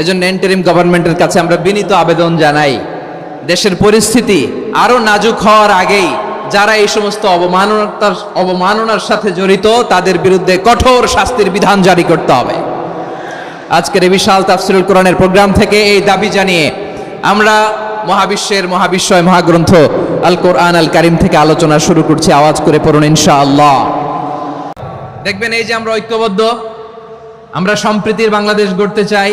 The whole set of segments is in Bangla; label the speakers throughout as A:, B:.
A: এজন্য এন্টারিম গভর্নমেন্টের কাছে আমরা বিনীত আবেদন জানাই, দেশের পরিস্থিতি আরও নাজুক হওয়ার আগেই যারা এই সমস্ত অবমাননার অবমাননার সাথে জড়িত, তাদের বিরুদ্ধে কঠোর শাস্তির বিধান জারি করতে হবে। আজকের এই বিশাল তাফসিরুল কোরআনের প্রোগ্রাম থেকে এই দাবি জানিয়ে আমরা মহাবিশ্বের মহাবিশ্বয় মহাগ্রন্থ আল কোরআন আল কারিম থেকে আলোচনা শুরু করছি, আওয়াজ করে পড়ুন ইনশাআল্লাহ। দেখবেন এই যে আমরা ঐক্যবদ্ধ, আমরা সম্প্রীতির বাংলাদেশ গড়তে চাই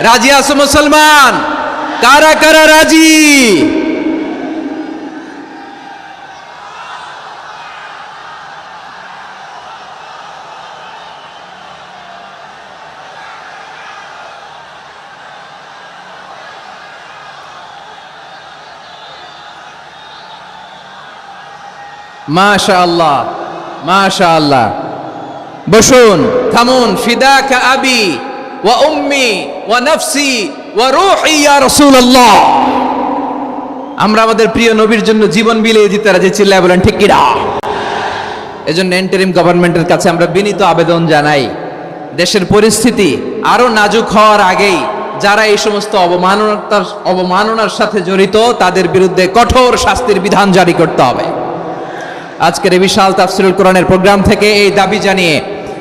A: রাজি আছো মুসলমান কারা কারা রাজি মাশা আল্লাহ মাশা আল্লাহ বসুন থামুন ফিদাকা আবি ওয়া নফসি ওয়া ইয়া আমরা আমাদের প্রিয় নবীর জন্য জীবন দিতে বলেন গভর্নমেন্টের কাছে আমরা বিনীত আবেদন জানাই, দেশের পরিস্থিতি আরও নাজুক হওয়ার আগেই যারা এই সমস্ত অবমাননার অবমাননার সাথে জড়িত, তাদের বিরুদ্ধে কঠোর শাস্তির বিধান জারি করতে হবে। আজকের এই বিশাল তাফসিরুল কোরআনের প্রোগ্রাম থেকে এই দাবি জানিয়ে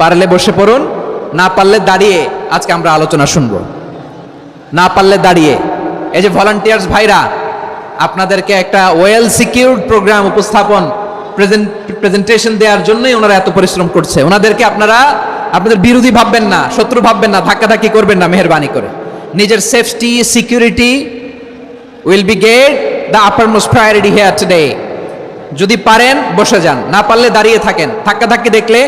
A: পারলে বসে পড়ুন, না পারলে দাঁড়িয়ে আজকে আমরা আলোচনা শুনব। না পারলে দাঁড়িয়ে। এই যে ভলান্টিয়ার্স ভাইরা, আপনাদেরকে একটা ওয়েল সিকিউরড প্রোগ্রাম উপস্থাপন প্রেজেন্টেশন দেওয়ার জন্যই ওনারা এত পরিশ্রম করছে। ওনাদেরকে আপনারা, আপনাদের বিরোধী ভাববেন না, শত্রু ভাববেন না, ধাক্কাধাক্কি করবেন না, মেহরবানি করে। নিজের safety security will be get the upper most priority here today যদি পারেন, বসে যান। না পারলে দাঁড়িয়ে থাকেন। ধাক্কা ধাক্কি দেখলে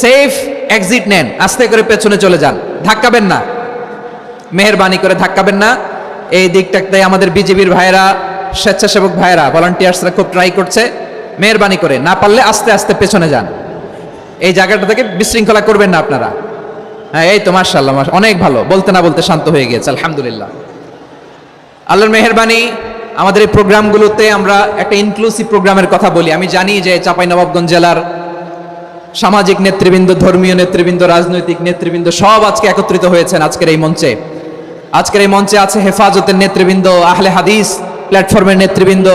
A: সেফ এক্সিট নেন। আস্তে করে পেছনে চলে যান। ধাক্কাবেন না। মেহরবানি করে ধাক্কাবেন না। এই দিকটাতে আমাদের বিজেপির ভাইয়েরা, স্বেচ্ছাসেবক ভাইয়েরা ভলান্টিয়ার্সরা খুব ট্রাই করছে। মেহরবানি করে। না পারলে আস্তে আস্তে পেছনে যান। এই জায়গাটা থেকে বিশৃঙ্খলা করবেন না আপনারা। হ্যাঁ এই তো মার্শাল্লাহ অনেক ভালো। বলতে না বলতে শান্ত হয়ে গিয়েছে, আলহামদুলিল্লাহ। আল্লাহর মেহরবানি, আমাদের এই প্রোগ্রামগুলোতে আমরা একটা ইনক্লুসিভ প্রোগ্রামের কথা বলি। আমি জানি যে চাঁপাইনবাবগঞ্জ জেলার সামাজিক নেতৃবৃন্দ, ধর্মীয় নেতৃবৃন্দ, রাজনৈতিক নেতৃবৃন্দ সব আজকে একত্রিত হয়েছেন আজকের এই মঞ্চে। আজকের এই মঞ্চে আছে হেফাজতের নেতৃবৃন্দ, আহলে হাদিস প্ল্যাটফর্মের নেতৃবৃন্দ,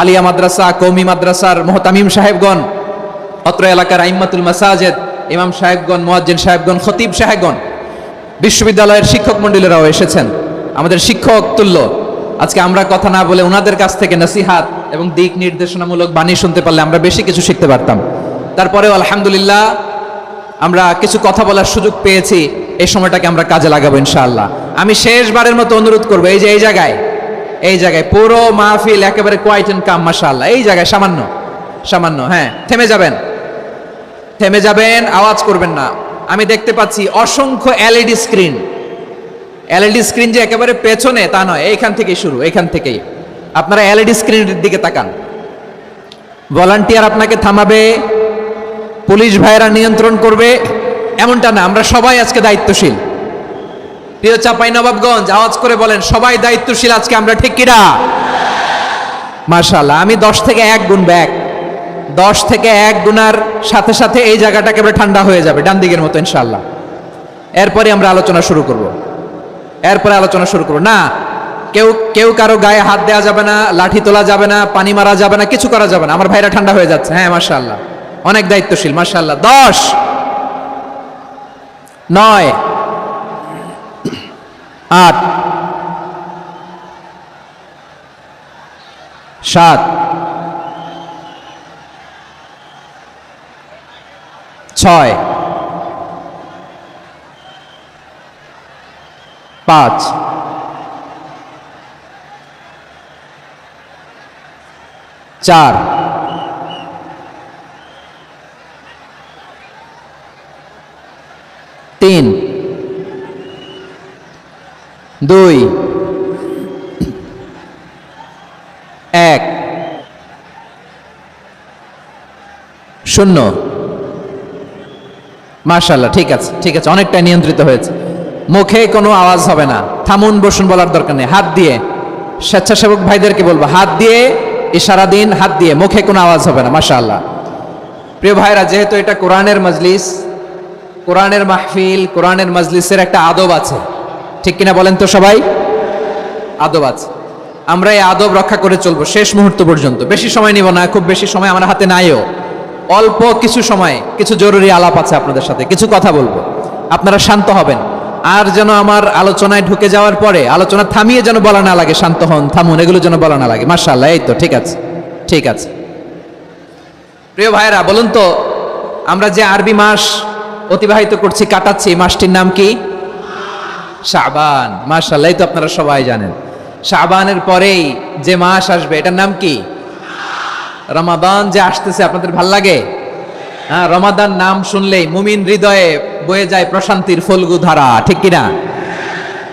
A: আলিয়া মাদ্রাসা, কৌমি মাদ্রাসার মোহতামিম সাহেবগণ, অত্র এলাকার আইম্মাতুল মাসাজেদ, ইমাম সাহেবগণ, মোয়াজ্জিন সাহেবগণ, খতিব সাহেবগণ, বিশ্ববিদ্যালয়ের শিক্ষক মন্ডলীরাও এসেছেন। আমাদের শিক্ষক তুল্য, আজকে আমরা কথা না বলে ওনাদের কাছ থেকে নসিহাত এবং দিক নির্দেশনামূলক বাণী শুনতে পারলে আমরা বেশি কিছু শিখতে পারতাম। তারপরেও আলহামদুলিল্লাহ আমরা কিছু কথা বলার সুযোগ পেয়েছি, এই সময়টাকে আমরা কাজে লাগাবো ইনশাআল্লাহ। আমি শেষবারের মতো অনুরোধ করব, এই যে এই জায়গায় এই জায়গায়, পুরো মাহফিল একেবারে কোয়াইট এন্ড কাম মাশাআল্লাহ। এই জায়গায়, সামান্য সামান্য হ্যাঁ থেমে যাবেন। থেমে যাবেন, আওয়াজ করবেন না। আমি দেখতে পাচ্ছি অসংখ্য এলইডি স্ক্রিন। এলইডি স্ক্রিন যে একেবারে পেছনে, তা নয়, এইখান থেকেই শুরু, এইখান থেকেই। আপনারা এলইডি স্ক্রিনের দিকে তাকান। ভলান্টিয়ার আপনাকে থামাবে পুলিশ ভাইয়েরা নিয়ন্ত্রণ করবে, এমনটা না, আমরা সবাই আজকে দায়িত্বশীল। প্রিয় চাপাই নবাবগঞ্জ, আওয়াজ করে বলেন, সবাই দায়িত্বশীল আজকে, আমরা ঠিক কিনা? মার্শাল্লাহ আমি দশ থেকে এক গুণ ব্যাক। দশ থেকে এক গুণার সাথে সাথে এই জায়গাটা একেবারে ঠান্ডা হয়ে যাবে, ডান দিকের মতো ইনশাল্লাহ এরপরে আমরা আলোচনা শুরু করব। এরপরে আলোচনা শুরু করব। না, কেউ কেউ কারও গায়ে হাত দেওয়া যাবে না, লাঠি তোলা যাবে না, পানি মারা যাবে না, কিছু করা যাবে না, আমার ভাইরা ঠান্ডা হয়ে যাচ্ছে। হ্যাঁ মার্শাল্লাহ অনেক দায়িত্বশীল মার্শাল্লাহ দশ। নয়। আট। সাত। ছয়। পাঁচ। চার তিন দুই। এক। শূন্য। মার্শাল্লাহ ঠিক আছে ঠিক আছে অনেকটা নিয়ন্ত্রিত হয়েছে। মুখে কোনো আওয়াজ হবে না। থামুন, বসুন বলার দরকার নেই। হাত দিয়ে, স্বেচ্ছাসেবক ভাইদেরকে বলব, হাত দিয়ে, ইশারা দিন, হাত দিয়ে, মুখে কোনো আওয়াজ হবে না, মাশাআল্লাহ। প্রিয় ভাইরা, যেহেতু এটা কোরআনের মজলিস, কোরআনের মাহফিল, কোরআনের মজলিসের একটা আদব আছে। ঠিক কিনা বলেন তো সবাই? আদব আছে। আমরা এই আদব রক্ষা করে চলবো শেষ মুহূর্ত পর্যন্ত। বেশি সময় নিব না, খুব বেশি সময় আমার হাতে নাইও। অল্প কিছু সময়, কিছু জরুরি আলাপ আছে আপনাদের সাথে, কিছু কথা বলব। আপনারা শান্ত হবেন। আর যেন আমার আলোচনায় ঢুকে যাওয়ার পরে, আলোচনা থামিয়ে যেন বলা না লাগে, শান্ত হন, থামুন, এগুলো যেন বলা না লাগে। মার্শাল্লাহ এই তো, ঠিক আছে ঠিক আছে। প্রিয় ভাইরা বলুন তো, আমরা যে আরবি মাস অতিবাহিত করছি, কাটাচ্ছি মাসটির নাম কি? শাবান মাশাল্লাহ তো আপনারা সবাই জানেন। শাবানের পরেই যে মাস আসবে, এটার নাম কি? রমাদান যে আসতেছে, আপনাদের ভালো লাগে? হ্যাঁ রমাদান নাম শুনলেই মুমিন হৃদয়ে বয়ে যায় প্রশান্তির ফলগু ধারা, ঠিক কিনা?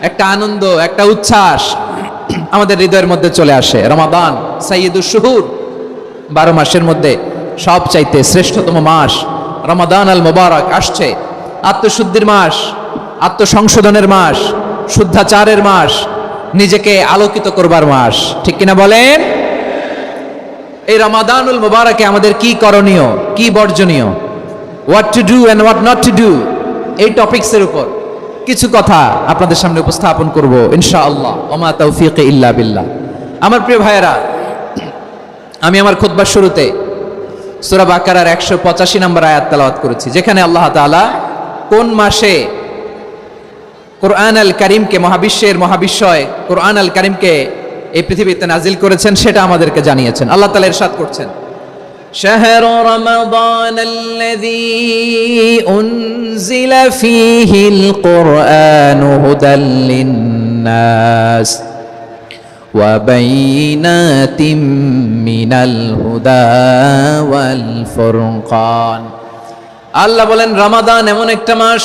A: একটা আনন্দ, একটা উচ্ছ্বাস আমাদের হৃদয়ের মধ্যে চলে আসে। রমাদান সাইয়দুর শুহুর, বারো মাসের মধ্যে সব চাইতে শ্রেষ্ঠতম মাস। রমাদান আল মোবারক আসছে, আত্মশুদ্ধির মাস। আত্মসংশোধনের মাস, শুদ্ধাচারের মাস, নিজেকে আলোকিত করবার মাস। ঠিক কিনা বলেন? এই রমাদানুল মুবারকে আমাদের কি করণীয়, কি বর্জনীয়? What to do and what not to do এই টপিক্সের উপর কিছু কথা আপনাদের সামনে উপস্থাপন করব, ইনশাআল্লাহ। ওমা তৌফিক ইল্লা বিল্লাহ। আমার প্রিয় ভাইয়েরা, আমি আমার খোদবার শুরুতে সূরা বাকারার একশো পঁচাশি নম্বর আয়াত তেলাওয়াত করেছি, যেখানে আল্লাহ তাআলা কোন মাসে কোরআন আল করিমকে মহাবিশ্বের মহাবিশ্বয় কোরআন আল করিমকে এই পৃথিবীতে নাজিল করেছেন সেটা আমাদেরকে জানিয়েছেন আল্লাহ তালা ইরশাদ করছেন شهر رمضان الذي أنزل فيه القرآن هدى للناس وبينات من الهدى والفرقان আল্লাহ বলেন রমাদান এমন একটা মাস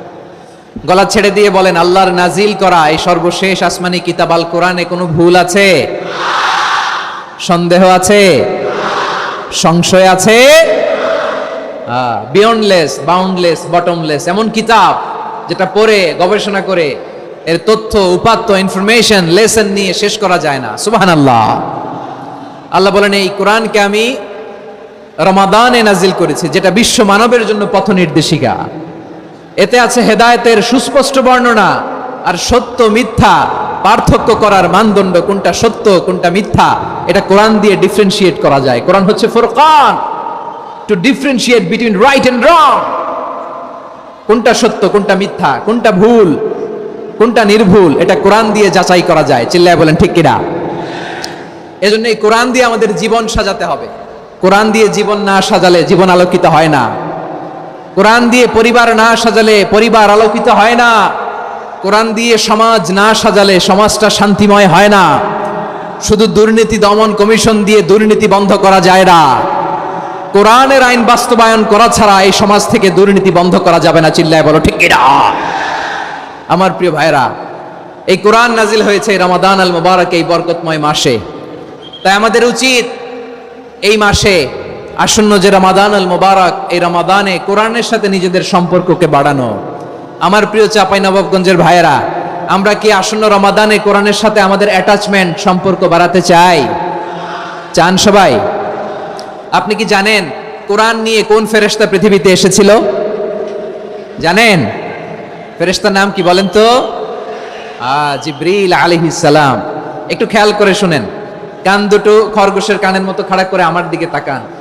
A: গলা ছেড়ে দিয়ে বলেন, আল্লাহর নাজিল করা এই সর্বশেষ আসমানি কিতাব আল কোরআনে কোনো ভুল আছে? সন্দেহ আছে? সংশয় আছে? বিয়ন্ডলেস বাউন্ডলেস বটমলেস এমন কিতাব যেটা পড়ে, গবেষণা করে, এর তথ্য, উপাত্ত ইনফরমেশন লেসন নিয়ে শেষ করা যায় না। সুবাহান আল্লাহ আল্লাহ বলেন, এই কোরআনকে আমি রমাদানে নাজিল করেছি, যেটা বিশ্ব মানবের জন্য পথ নির্দেশিকা এতে আছে হেদায়েতের সুস্পষ্ট বর্ণনা আর সত্য মিথ্যা, পার্থক্য করার মানদণ্ড কোনটা সত্য, কোনটা মিথ্যা, এটা কোরআন দিয়ে ডিফারেন্সিয়েট করা যায়। কোরআন হচ্ছে Furqan. To differentiate between right and wrong কোনটা সত্য, কোনটা মিথ্যা, কোনটা ভুল, কোনটা নির্ভুল, এটা কোরআন দিয়ে যাচাই করা যায়। চিল্লায় বলেন, ঠিক কিনা? এজন্য এই কোরআন দিয়ে আমাদের জীবন সাজাতে হবে। কোরআন দিয়ে জীবন না সাজালে জীবন আলোকিত হয় না। কোরআন দিয়ে পরিবার না সাজালে পরিবার আলোকিত হয় না। কোরআন দিয়ে সমাজ না সাজালে সমাজটা শান্তিময় হয় না। শুধু দুর্নীতি দমন কমিশন দিয়ে দুর্নীতি বন্ধ করা যায় না। কোরআনের আইন বাস্তবায়ন করা ছাড়া এই সমাজ থেকে দুর্নীতি বন্ধ করা যাবে না, চিল্লায় বলো, ঠিক কিনা? আমার প্রিয় ভাইরা এই কোরআন নাজিল হয়েছে রমাদান আল মুবারক এই বরকতময় মাসে। তাই আমাদের উচিত এই মাসে আসন্ন যে রমাদান আল মোবারক, এই রমাদানে কোরআনের সাথে নিজেদের সম্পর্ককে বাড়ানো। আমার প্রিয় চাপাই নবাবগঞ্জের ভাইয়েরা, আমরা কি আসন্ন রমাদানে কোরআনের সাথে আমাদের অ্যাটাচমেন্ট সম্পর্ক বাড়াতে চাই? চান সবাই? আপনি কি জানেন কোরআন নিয়ে কোন ফেরেশতা পৃথিবীতে এসেছিল? জানেন? ফেরেশতার নাম কি বলেন তো? জিব্রিল সালাম। একটু খেয়াল করে শুনেন। কান দুটো খরগোশের কানের মতো খাড়া করে আমার দিকে তাকান।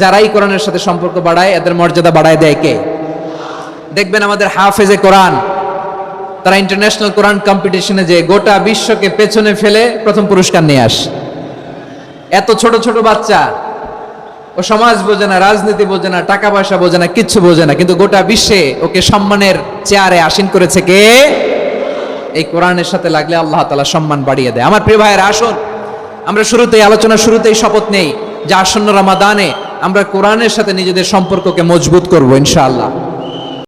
A: যারাই কোরআনের সাথে সম্পর্ক বাড়ায়, এদের মর্যাদা বাড়ায় দেয় কে? দেখবেন আমাদের হাফেজে কোরআন, তারা ইন্টারন্যাশনাল কোরআন কম্পিটিশনে যে গোটা বিশ্বকে পেছনে ফেলে প্রথম পুরস্কার নিয়ে আস। এত ছোট ছোট বাচ্চা, ও সমাজ বোঝে না, রাজনীতি বোঝে না, টাকা পয়সা বোঝে না, কিচ্ছু বোঝে না, কিন্তু গোটা বিশ্বে ওকে সম্মানের চেয়ারে আসীন করেছে কে? এই কোরআনের সাথে লাগলে আল্লাহ তালা সম্মান বাড়িয়ে দেয়। আমার প্রিয় ভাইয়ের, আসুন, আমরা শুরুতেই, আলোচনা শুরুতেই শপথ নেই যে আসন্ন রামাদানে আমরা কোরআনের সাথে নিজেদের সম্পর্ককে মজবুত করব ইনশাআল্লাহ।